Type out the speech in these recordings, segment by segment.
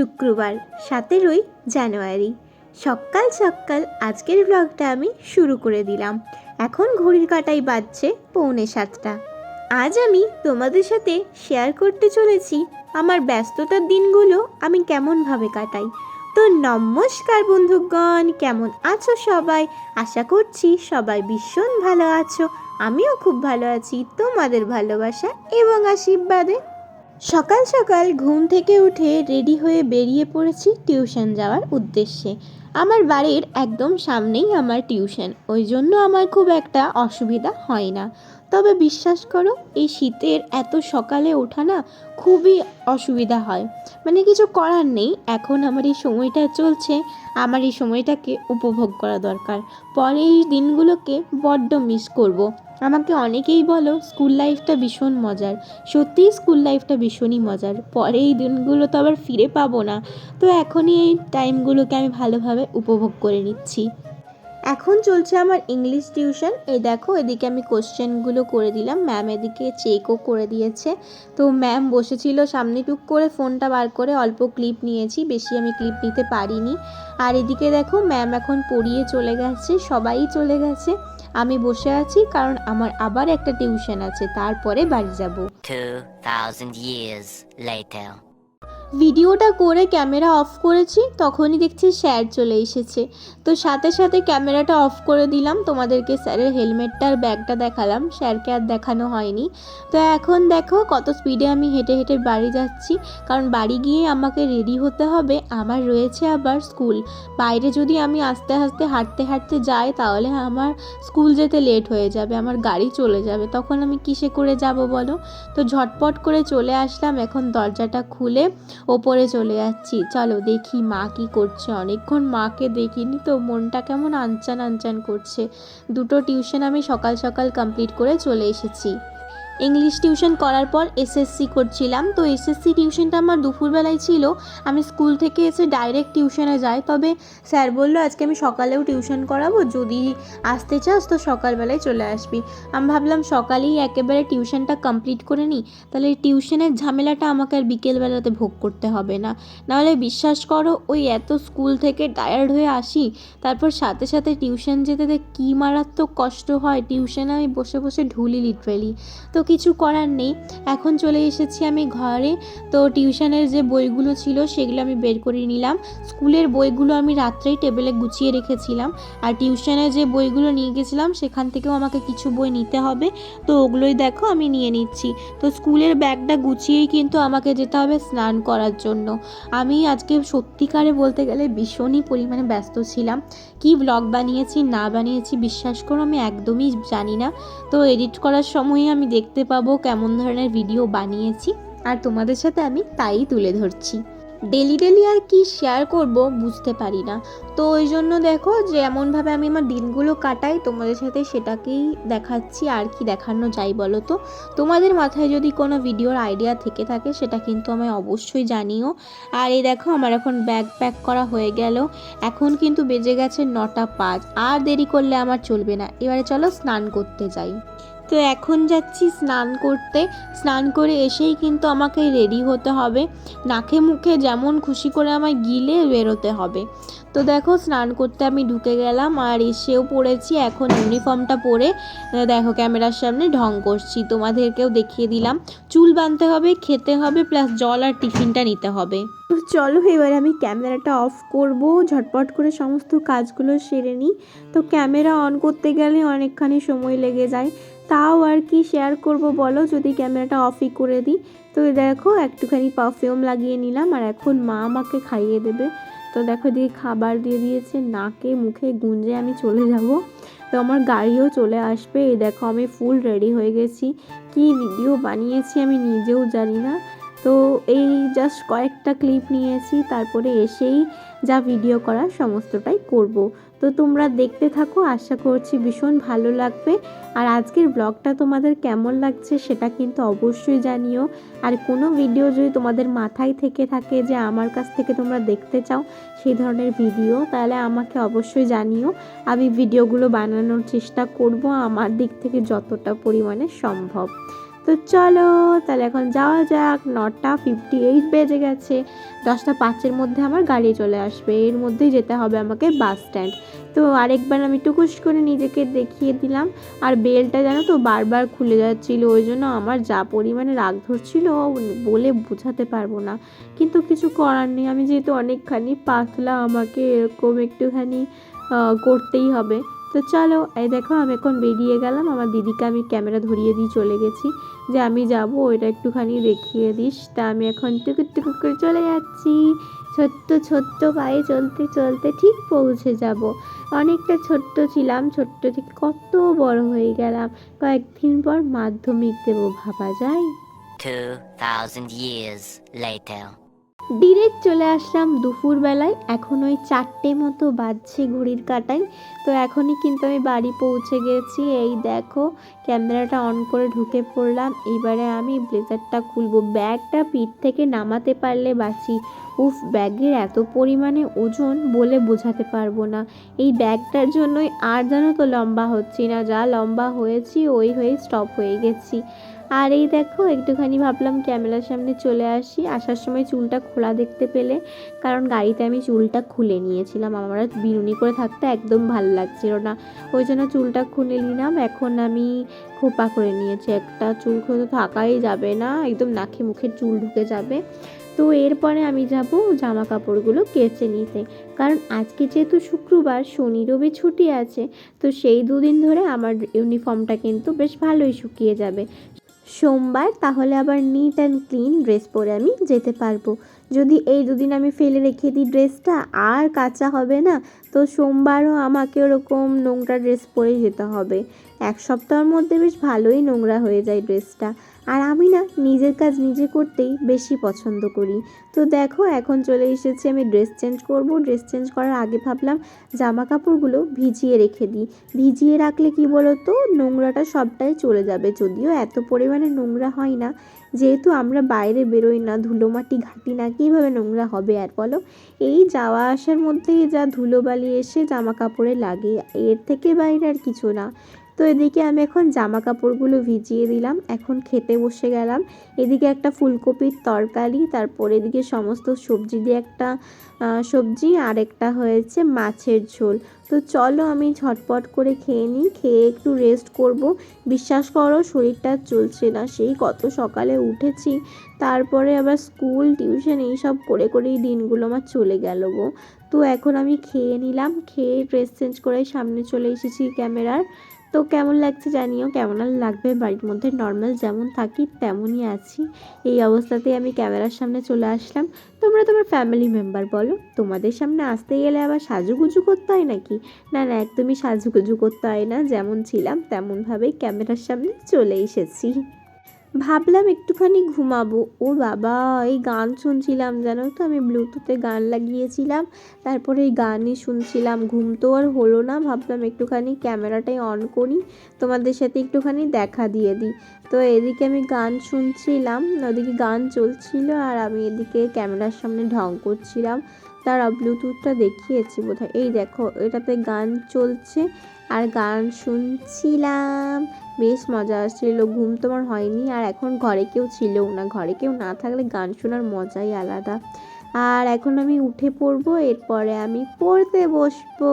শুক্রবার, সতেরোই জানুয়ারি। সকাল সকাল আজকের ব্লগটা আমি শুরু করে দিলাম। এখন ঘড়ির কাটাই বাজছে পৌনে সাতটা। আজ আমি তোমাদের সাথে শেয়ার করতে চলেছি আমার ব্যস্ততার দিনগুলো আমি কেমনভাবে কাটাই। তো নমস্কার বন্ধুগণ, কেমন আছো সবাই? আশা করছি সবাই ভীষণ ভালো আছো। আমিও খুব ভালো আছি। তোমাদের ভালোবাসা এবং আশীর্বাদে সকাল সকাল ঘুম থেকে উঠে রেডি হয়ে বেরিয়ে পড়েছি টিউশন যাওয়ার উদ্দেশ্যে। আমার বাড়ির একদম সামনেই আমার টিউশন, ওই জন্য আমার খুব একটা অসুবিধা হয় না। তবে বিশ্বাস করো, এই শীতের এত সকালে ওঠা না খুবই অসুবিধা হয়। মানে কিছু করার নেই, এখন আমার এই সময়টা চলছে, আমার এই সময়টাকে উপভোগ করা দরকার। পরে এই দিনগুলোকে বড্ড মিস করব। আমাকে অনেকেই বলো স্কুল লাইফটা ভীষণ মজার। সত্যিই স্কুল লাইফটা ভীষণই মজার। পরে এই দিনগুলো তো আবার ফিরে পাবো না। তো এখনই এই টাইমগুলোকে আমি ভালোভাবে উপভোগ করে নিচ্ছি। এখন চলছে আমার ইংলিশ টিউশন এই দেখো এদিকে আমি কোশ্চেনগুলো করে দিলাম। ম্যাম এদিকে চেকও করে দিয়েছে। তো ম্যাম বসেছিল সামনে টুক করে ফোনটা বার করে অল্প ক্লিপ নিয়েছি। বেশি আমি ক্লিপ নিতে পারিনি। আর এদিকে দেখো ম্যাম এখন পড়িয়ে চলে গেছে সবাই চলে গেছে। আমি বসে আছি কারণ আমার আবার একটা টিউশন আছে তারপরে বাড়ি যাব। 2,000 years later. ভিডিওটা করে ক্যামেরা অফ করেছি, তখনই দেখছি স্যার চলে এসেছে। তো সাথে সাথে ক্যামেরাটা অফ করে দিলাম, তোমাদেরকে স্যারের হেলমেটটা আর ব্যাগটা দেখালাম, স্যারকে আর দেখানো হয়নি। তো এখন দেখো কত স্পিডে আমি হেঁটে হেঁটে বাড়ি যাচ্ছি, কারণ বাড়ি গিয়ে আমাকে রেডি হতে হবে, আমার রয়েছে আবার স্কুল বাইরে যদি আমি আস্তে আস্তে হাঁটতে হাঁটতে যাই, তাহলে আমার স্কুল যেতে লেট হয়ে যাবে, আমার গাড়ি চলে যাবে। তখন আমি কিসে করে যাব বলো? তো ঝটপট করে চলে আসলাম, এখন দরজাটা খুলে ওপরে চলে যাচ্ছি। চলো দেখি মা কি করছে। অনেকক্ষণ মাকে দেখিনি তো মনটা কেমন আনচান আনচান করছে। দুটো টিউশন আমি সকাল সকাল কমপ্লিট করে চলে এসেছি। ইংলিশ টিউশন করার পর এসএসসি করছিলাম। তো এসএসসি টিউশনটা আমার দুপুরবেলায় ছিল। আমি স্কুল থেকে এসে ডাইরেক্ট টিউশনে যাই। তবে স্যার বলল, আজকে আমি সকালেও টিউশন করাবো। যদি আসতে চাস তো সকালবেলায় চলে আসবি। আমি ভাবলাম, সকালেই একেবারে টিউশনটা কমপ্লিট করে নিই। তাহলে টিউশনের ঝামেলাটা আমাকে আর বিকেলবেলাতে ভোগ করতে হবে না। নাহলে বিশ্বাস করো, ওই এত স্কুল থেকে টায়ার্ড হয়ে আসি, তারপর সাথে সাথে টিউশন যেতে কী মারাত্মক কষ্ট হয়। টিউশনে আমি বসে বসে ঢুলি লিটারেলি তো কিছু করার নেই। এখন চলে এসেছি আমি ঘরে। তো টিউশনের যে বইগুলো ছিল সেগুলো আমি বের করে নিলাম। স্কুলের বইগুলো আমি রাত্রেই টেবিলে গুছিয়ে রেখেছিলাম। আর টিউশনে যে বইগুলো নিয়ে গেছিলাম, সেখান থেকেও আমাকে কিছু বই নিতে হবে। তো ওগুলোই দেখো, আমি নিয়ে নিচ্ছি। তো স্কুলের ব্যাগটা গুছিয়েই কিন্তু আমাকে যেতে হবে স্নান করার জন্য। আমি আজকে সত্যিকারে বলতে গেলে ভীষণই পরিমাণে ব্যস্ত ছিলাম। কি ব্লগ বানিয়েছি, না বানিয়েছি, বিশ্বাস করো, আমি একদমই জানি না। তো এডিট করার সময় আমি দেখতে পাবো কেমন ধরনের ভিডিও বানিয়েছি। আর তোমাদের সাথে আমি তাই তুলে ধরছি। ডেলি ডেলি আর কি শেয়ার করব বুঝতে পারি না। তো ওই জন্য দেখো যে এমনভাবে আমি আমার দিনগুলো কাটাই, তোমাদের সাথে সেটাকেই দেখাচ্ছি, আর কি দেখানো যায় বলো তো? তোমাদের মাথায় যদি কোনো ভিডিওর আইডিয়া থেকে থাকে, সেটা কিন্তু আমায় অবশ্যই জানিও। আর এই দেখো, আমার এখন ব্যাগ প্যাক করা হয়ে গেল। এখন কিন্তু বেজে গেছে নটা পাঁচ। আর দেরি করলে আমার চলবে না। এবারে চলো স্নান করতে যাই। তো এখন যাচ্ছি স্নান করতে। স্নান করে এসেই কিন্তু আমাকে রেডি হতে হবে। নাকে মুখে যেমন খুশি করে আমায় গিলে বেরোতে হবে। তো দেখো স্নান করতে আমি ঢুকে গেলাম আর এসেও পড়েছি। এখন ইউনিফর্মটা পরে দেখো ক্যামেরার সামনে ঢং করছি। তোমাদেরকেও দেখিয়ে দিলাম। চুল বাঁধতে হবে, খেতে হবে প্লাস জল আর টিফিনটা নিতে হবে। চলো এবার আমি ক্যামেরাটা অফ করব। ঝটপট করে সমস্ত কাজগুলো সেরে নিই। তো ক্যামেরা অন করতে গেলে অনেকখানি সময় লেগে যায়। তাও আর কি শেয়ার করব বলো? যদি ক্যামেরাটা অফই করে দিই। তো দেখো, একটুখানি পারফিউম লাগিয়ে নিলাম আর এখন মা আমাকে খাইয়ে দেবে। তো দেখো দিয়ে খাবার দিয়ে দিয়েছে, নাকে মুখে গুঞ্জে আমি চলে যাব। তো আমার গাড়িও চলে আসবে। এই দেখো আমি ফুল রেডি হয়ে গেছি। কি ভিডিও বানিয়েছি আমি নিজেও জানি না। তো এই জাস্ট কয়েকটা ক্লিপ নিয়েছি, তারপরে এসেই যা ভিডিও করার সমস্তটাই করব। তো তোমরা দেখতে থাকো, আশা করছি ভীষণ ভালো লাগবে। আর আজকের ব্লগটা তোমাদের কেমন লাগছে সেটা কিন্তু অবশ্যই জানিও। আর কোনো ভিডিও যদি তোমাদের মাথায় থেকে থাকে যে আমার কাছ থেকে তোমরা দেখতে চাও সেই ধরনের ভিডিও, তাহলে আমাকে অবশ্যই জানিও। আমি ভিডিওগুলো বানানোর চেষ্টা করব আমার দিক থেকে যতটা পরিমাণে সম্ভব। তো চলো, তাহলে এখন যাওয়া যাক। নটা ফিফটি এইট বেজে গেছে। দশটা পাঁচের মধ্যে আমার গাড়ি চলে আসবে। এর মধ্যেই যেতে হবে আমাকে বাস স্ট্যান্ড তো আরেকবার আমি টুকুস করে নিজেকে দেখিয়ে দিলাম। আর বেলটা জানো তো বারবার খুলে যাচ্ছিল। ওই জন্য আমার যা পরিমাণে রাগ ধরছিল বলে বোঝাতে পারব না। কিন্তু কিছু করার নেই। আমি যেহেতু অনেকখানি পাতলা, আমাকে এরকম একটুখানি করতেই হবে। তো চলো এই দেখো আমি এখন বেরিয়ে গেলাম। আমার দিদিকে আমি ক্যামেরা ধরিয়ে দিয়ে চলে গেছি যে আমি যাব ওইটা একটুখানি দেখিয়ে দিস। তা আমি এখন টুকুর টুকুর করে চলে যাচ্ছি। ছোট্ট ছোট্ট পায়ে চলতে চলতে ঠিক পৌঁছে যাব। অনেকটা ছোট্ট ছিলাম ছোট্ট থেকে কত বড় হয়ে গেলাম। কয়েকদিন পর মাধ্যমিক দেবো ভাবা যায়? 2,000 years later. ডিরেক্ট চলে আসলাম দুপুরবেলায়। এখন ওই চারটে মতো বাজছে ঘড়ির কাটায়। তো এখনই কিন্তু আমি বাড়ি পৌঁছে গেছি। এই দেখো, ক্যামেরাটা অন করে ঢুকে পড়লাম। এবারে আমি ব্লেজারটা খুলবো। ব্যাগটা পিঠ থেকে নামাতে পারলে বাঁচি। উফ, ব্যাগের এত পরিমাণে ওজন বলে বোঝাতে পারব না। এই ব্যাগটার জন্যই আর যেন তো লম্বা হচ্ছি না। যা লম্বা হয়েছি, ওই হয়ে স্টপ হয়ে গেছি। আর এই দেখো, একটুখানি ভাবলাম ক্যামেরার সামনে চলে আসি। আসার সময় চুলটা খোলা দেখতে পেলে, কারণ গাড়িতে আমি চুলটা খুলে নিয়েছিলাম। আমার বিনুনি করে থাকতে একদম ভালো লাগছিল না। ওই জন্য চুলটা খুলে নিলাম। এখন আমি খোপা করে নিয়েছি। একটা চুল খুলে থাকাই যাবে না, একদম নাকে মুখে চুল ঢুকে যাবে। তো এরপরে আমি যাব জামা কাপড়গুলো কেচে নিতে। কারণ আজকে যেহেতু শুক্রবার, শনি রবি ছুটি আছে, তো সেই দুদিন ধরে আমার ইউনিফর্মটা কিন্তু বেশ ভালোই শুকিয়ে যাবে। সোমবার তাহলে আবার নিট অ্যান্ড ক্লিন ড্রেস পরে আমি যেতে পারব। যদি এই দুদিন আমি ফেলে রেখে দিই ড্রেসটা আর কাঁচা হবে না, তো সোমবারও আমাকে ওরকম নোংরা ড্রেস পরে যেতে হবে। এক সপ্তাহের মধ্যে বেশ ভালোই নোংরা হয়ে যায় ড্রেসটা। আর আমি না নিজের কাজ নিজে করতেই বেশি পছন্দ করি। তো দেখো, এখন চলে এসেছি আমি ড্রেস চেঞ্জ করব। ড্রেস চেঞ্জ করার আগে ভাবলাম জামা কাপড়গুলো ভিজিয়ে রেখে দিই। ভিজিয়ে রাখলে কি বলো তো নোংরাটা সবটাই চলে যাবে। যদিও এত পরিমাণে নোংরা হয় না, যেহেতু আমরা বাইরে বেরোই না ধুলো মাটি ঘাটি না, কীভাবে নোংরা হবে আর বলো? এই যাওয়া আসার মধ্যেই যা ধুলোবালি এসে জামা কাপড়ে লাগে, এর থেকে বাইরে আর কিছু না। তো এদিকে আমি এখন জামা কাপড়গুলো ভিজিয়ে দিলাম, এখন খেতে বসে গেলাম। এদিকে একটা ফুলকপির তরকারি, তারপর এদিকে সমস্ত সবজি দিয়ে একটা সবজি আর একটা হয়েছে মাছের ঝোল। তো চলো আমি ঝটপট করে খেয়ে নিই, খেয়ে একটু রেস্ট করব। বিশ্বাস করো শরীরটা চলছে না, সেই কত সকালে উঠেছি, তারপরে আবার স্কুল, টিউশন এইসব করে করেই দিনগুলো আমার চলে গেল গো। তো এখন আমি খেয়ে নিলাম, খেয়ে ড্রেস চেঞ্জ করে সামনে চলে এসেছি ক্যামেরার। তো কেমন লাগছে জানিও? কেমন আর লাগবে? বাড়ির মধ্যে নর্মাল যেমন থাকি, তেমনই আছি। এই অবস্থাতেই আমি ক্যামেরার সামনে চলে আসলাম। তোমরা তোমার ফ্যামিলি মেম্বার বলো। তোমাদের সামনে আসতে গেলে আবার সাজুগুজু করতে হয় নাকি? না না, একদমই সাজুগুজু করতে হয় না। যেমন ছিলাম, তেমনভাবেই ক্যামেরার সামনে চলে এসেছি। ভাবলাম একটুখানি ঘুমাবো। ও বাবা, এই গান শুনছিলাম, জানো তো? আমি ব্লুটুথে গান লাগিয়েছিলাম, তারপরে এই গানই শুনছিলাম। ঘুম তো আর হলো না, ভাবলাম একটুখানি ক্যামেরাটাই অন করি, তোমাদের সাথে একটুখানি দেখা দিয়ে দিই। তো এদিকে আমি গান শুনছিলাম, ওদিকে গান চলছিল, আর আমি এদিকে ক্যামেরার সামনে ঢং করছিলাম। তারা ব্লুটুথটা দেখিয়েছি বোধহয়। এই দেখো, এটাতে গান চলছে, আর গান শুনছিলাম। বেশ মজা আসছিল, ঘুম তোমার হয়নি। আর এখন ঘরে কেউ ছিলও না। ঘরে কেউ না থাকলে গান শোনার মজাই আলাদা। আর এখন আমি উঠে পড়ব, এরপরে আমি পড়তে বসবো।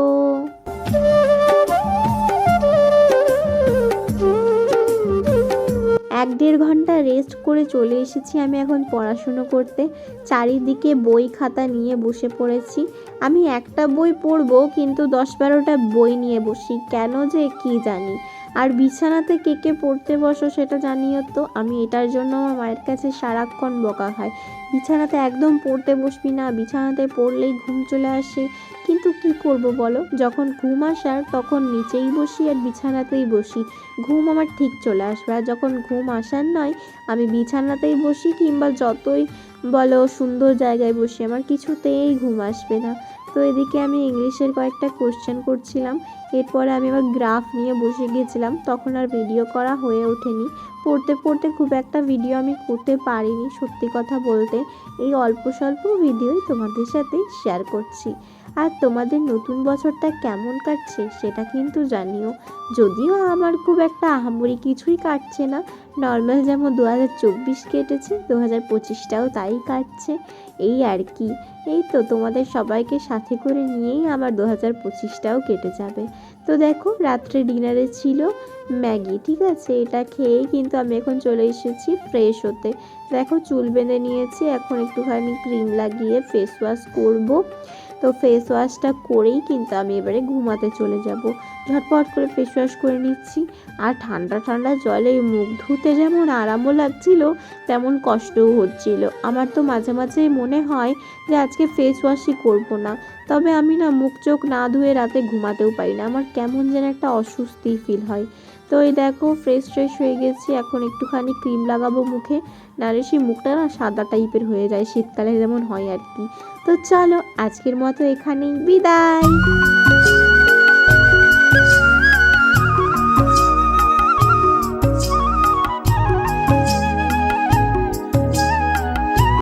এক দেড় ঘণ্টা রেস্ট করে চলে এসেছি আমি এখন পড়াশুনো করতে। চারিদিকে বই খাতা নিয়ে বসে পড়েছি। আমি একটা বই পড়ব, কিন্তু দশ বারোটা বই নিয়ে বসি। কেন যে কি জানি। আর বিছানাতে কে কে পড়তে বসো সেটা জানিও তো, আমি এটার জন্য আমার মায়ের কাছে সারাক্ষণ বকা খাই। বিছানাতে একদম পড়তে বসবি না, বিছানাতে পড়লেই ঘুম চলে আসে। কিন্তু কি করব বলো? যখন ঘুম আসার তখন নিচেই বসি আর বিছানাতেই বসি। ঘুম আমার ঠিক চলে আসবে আর যখন ঘুম আসার নয়, আমি বিছানাতেই বসি কিংবা যতই বলো সুন্দর জায়গায় বসি, আমার কিছুতেই ঘুম আসবে না। তো এদিকে আমি ইংলিশের কয়েকটা কোশ্চেন করছিলাম। এরপরে আমি আবার গ্রাফ নিয়ে বসে গিয়েছিলাম। তখন আর ভিডিও করা হয়ে ওঠেনি। পড়তে পড়তে খুব একটা ভিডিও আমি করতে পারিনি, সত্যি কথা বলতে। এই অল্প স্বল্প ভিডিওই তোমাদের সাথে শেয়ার করছি। আর তোমাদের নতুন বছরটা কেমন কাটছে সেটা কিন্তু জানিও। যদিও আমার খুব একটা আহামরি কিছুই কাটছে না, নর্মাল যেমন দু হাজার চব্বিশ কেটেছে দু হাজার পঁচিশটাও তাই কাটছে। এই আর কি, এই তো তোমাদের সবাইকে সাথে করে নিয়েই আমার দু হাজার পঁচিশটাও কেটে যাবে। তো দেখো, রাত্রে ডিনারে ছিল ম্যাগি, ঠিক আছে? এটা খেয়েই কিন্তু আমি এখন চলে এসেছি ফ্রেশ হতে। দেখো চুল বেঁধে নিয়েছি, এখন একটুখানি ক্রিম লাগিয়ে ফেস ওয়াশ করব। তো ফেস ওয়াশটা করেই কিন্তু আমি এবারে ঘুমাতে চলে যাব। ঝটপট করে ফেস ওয়াশ করে নিচ্ছি। আর ঠান্ডা ঠান্ডা জলে মুখ ধুতে যেমন আরামও লাগছিল, তেমন কষ্টও হচ্ছিল। আমার তো মাঝে মাঝে মনে হয় যে আজকে ফেস ওয়াশই করব না। তবে আমি না মুখ চোখ না ধুয়ে রাতে ঘুমাতেও পারি না। আমার কেমন যেন একটা অস্বস্তি ফিল হয়। তো এই দেখো ফ্রেশ ফ্রেশ হয়ে গেছি। এখন একটুখানি ক্রিম লাগাবো মুখে। নাহলে সেই মুখটা না সাদা টাইপের হয়ে যায়, শীতকালে যেমন হয় আর কি। তো চলো, আজকের মতো এখানেই বিদায়।